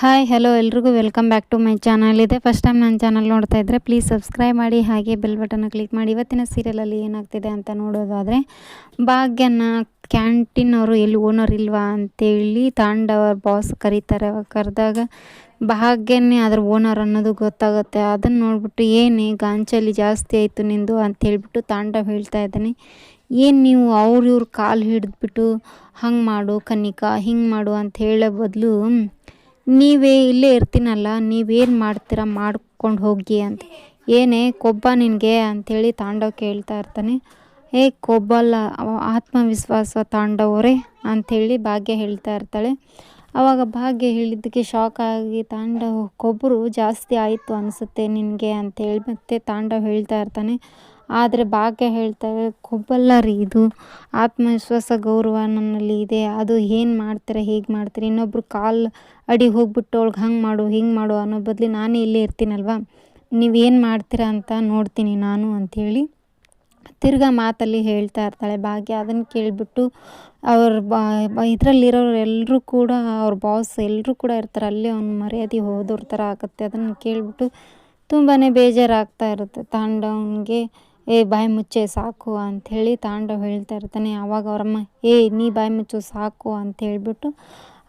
Hi hello ಎಲ್ರಿಗೂ welcome back to my channel ಇದೆ first time ನನ್ನ ಚಾನಲ್ ನೋಡ್ತಾ ಇದ್ದರೆ ಪ್ಲೀಸ್ ಸಬ್ಸ್ಕ್ರೈಬ್ ಮಾಡಿ, ಹಾಗೆ ಬೆಲ್ ಬಟನ್ನ ಕ್ಲಿಕ್ ಮಾಡಿ. ಇವತ್ತಿನ ಸೀರಿಯಲಲ್ಲಿ ಏನಾಗ್ತಿದೆ ಅಂತ ನೋಡೋದಾದರೆ, ಭಾಗ್ಯನ ಕ್ಯಾಂಟೀನ್ ಅವರು ಎಲ್ಲಿ ಓನರ್ ಇಲ್ವಾ ಅಂತೇಳಿ ತಾಂಡವ ಬಾಸ್ ಕರೀತಾರೆ. ಕರೆದಾಗ ಭಾಗ್ಯನೇ ಅದ್ರ ಓನರ್ ಅನ್ನೋದು ಗೊತ್ತಾಗುತ್ತೆ. ಅದನ್ನು ನೋಡ್ಬಿಟ್ಟು, ಏನೇ ಗಾಂಚಲಿ ಜಾಸ್ತಿ ಆಯಿತು ನಿಂದು ಅಂತ ಹೇಳ್ಬಿಟ್ಟು ತಾಂಡವ್ ಹೇಳ್ತಾ ಇದ್ದಾನೆ. ಏನು ನೀವು ಅವ್ರ ಇವ್ರ ಕಾಲು ಹಿಡಿದ್ಬಿಟ್ಟು ಹಂಗೆ ಮಾಡು ಕನಿಕಾ ಹಿಂಗೆ ಮಾಡು ಅಂತ ಹೇಳೋ ಬದಲು ನೀವೇ ಇಲ್ಲೇ ಇರ್ತೀನಲ್ಲ, ನೀವೇನು ಮಾಡ್ತೀರ ಮಾಡ್ಕೊಂಡು ಹೋಗಿ ಅಂತ. ಏನೇ ಕೊಬ್ಬ ನಿನಗೆ ಅಂಥೇಳಿ ತಾಂಡವ್ ಕೇಳ್ತಾ ಇರ್ತಾನೆ. ಏ ಕೊಬ್ಬಲ್ಲ ಆತ್ಮವಿಶ್ವಾಸ ತಾಂಡವರೇ ಅಂಥೇಳಿ ಭಾಗ್ಯ ಹೇಳ್ತಾ ಇರ್ತಾಳೆ. ಆವಾಗ ಭಾಗ್ಯ ಹೇಳಿದ್ದಕ್ಕೆ ಶಾಕ್ ಆಗಿ ತಾಂಡವ್ ಕೊಬ್ಬರು ಜಾಸ್ತಿ ಆಯಿತು ಅನಿಸುತ್ತೆ ನಿನಗೆ ಅಂತೇಳಿ ಮತ್ತೆ ತಾಂಡವ್ ಹೇಳ್ತಾ ಇರ್ತಾನೆ. ಆದರೆ ಭಾಗ್ಯ ಹೇಳ್ತಾರೆ ಕೊಬ್ಬಲ್ಲ ರೀ ಇದು. ಆತ್ಮವಿಶ್ವಾಸ, ಗೌರವ ನನ್ನಲ್ಲಿ ಇದೆ. ಅದು ಏನು ಮಾಡ್ತಾರೆ, ಹೇಗೆ ಮಾಡ್ತಾರೆ? ಇನ್ನೊಬ್ರು ಕಾಲು ಅಡಿ ಹೋಗ್ಬಿಟ್ಟು ಅವ್ಳಿಗೆ ಹಂಗೆ ಮಾಡು, ಹಿಂಗೆ ಮಾಡು ಅನ್ನೋ ಬದಲು ನಾನೇ ಇಲ್ಲೇ ಇರ್ತೀನಲ್ವ? ನೀವೇನು ಮಾಡ್ತೀರಾ ಅಂತ ನೋಡ್ತೀನಿ ನಾನು ಅಂಥೇಳಿ ತಿರ್ಗಾ ಮಾತಲ್ಲಿ ಹೇಳ್ತಾ ಇರ್ತಾಳೆ. ಭಾಗ್ಯ ಅದನ್ನು ಕೇಳಿಬಿಟ್ಟು ಅವ್ರ ಬಾ ಇದರಲ್ಲಿರೋರು ಎಲ್ಲರೂ ಕೂಡ, ಅವ್ರ ಬಾಸ್ ಎಲ್ಲರೂ ಕೂಡ ಇರ್ತಾರೆ. ಅಲ್ಲೇ ಅವ್ನ ಮರ್ಯಾದೆ ಹೋದವ್ರ ಥರ ಆಗುತ್ತೆ. ಅದನ್ನು ಕೇಳಿಬಿಟ್ಟು ತುಂಬಾ ಬೇಜಾರಾಗ್ತಾ ಇರುತ್ತೆ. ತಾಂಡವನಿಗೆ ಏ, ಬಾಯಿ ಮುಚ್ಚೆ, ಸಾಕು ಅಂಥೇಳಿ ತಾಂಡವ್ ಹೇಳ್ತಾ ಇರ್ತಾನೆ. ಆವಾಗ ಅವರಮ್ಮ, ಏ, ನೀ ಬಾಯಿ ಮುಚ್ಚು, ಸಾಕು ಅಂತ ಹೇಳಿಬಿಟ್ಟು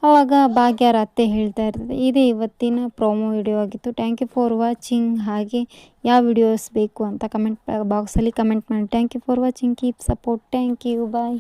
ಆವಾಗ ಭಾಗ್ಯರ ಅತ್ತೆ ಹೇಳ್ತಾ ಇರ್ತದೆ. ಇದೇ ಇವತ್ತಿನ ಪ್ರೋಮೋ ವಿಡಿಯೋ ಆಗಿತ್ತು. ಥ್ಯಾಂಕ್ ಯು ಫಾರ್ ವಾಚಿಂಗ್ ಹಾಗೆ ಯಾವ ವಿಡಿಯೋಸ್ ಬೇಕು ಅಂತ ಕಮೆಂಟ್ ಬಾಕ್ಸಲ್ಲಿ ಕಮೆಂಟ್ ಮಾಡಿ. Thank you for watching keep support thank you bye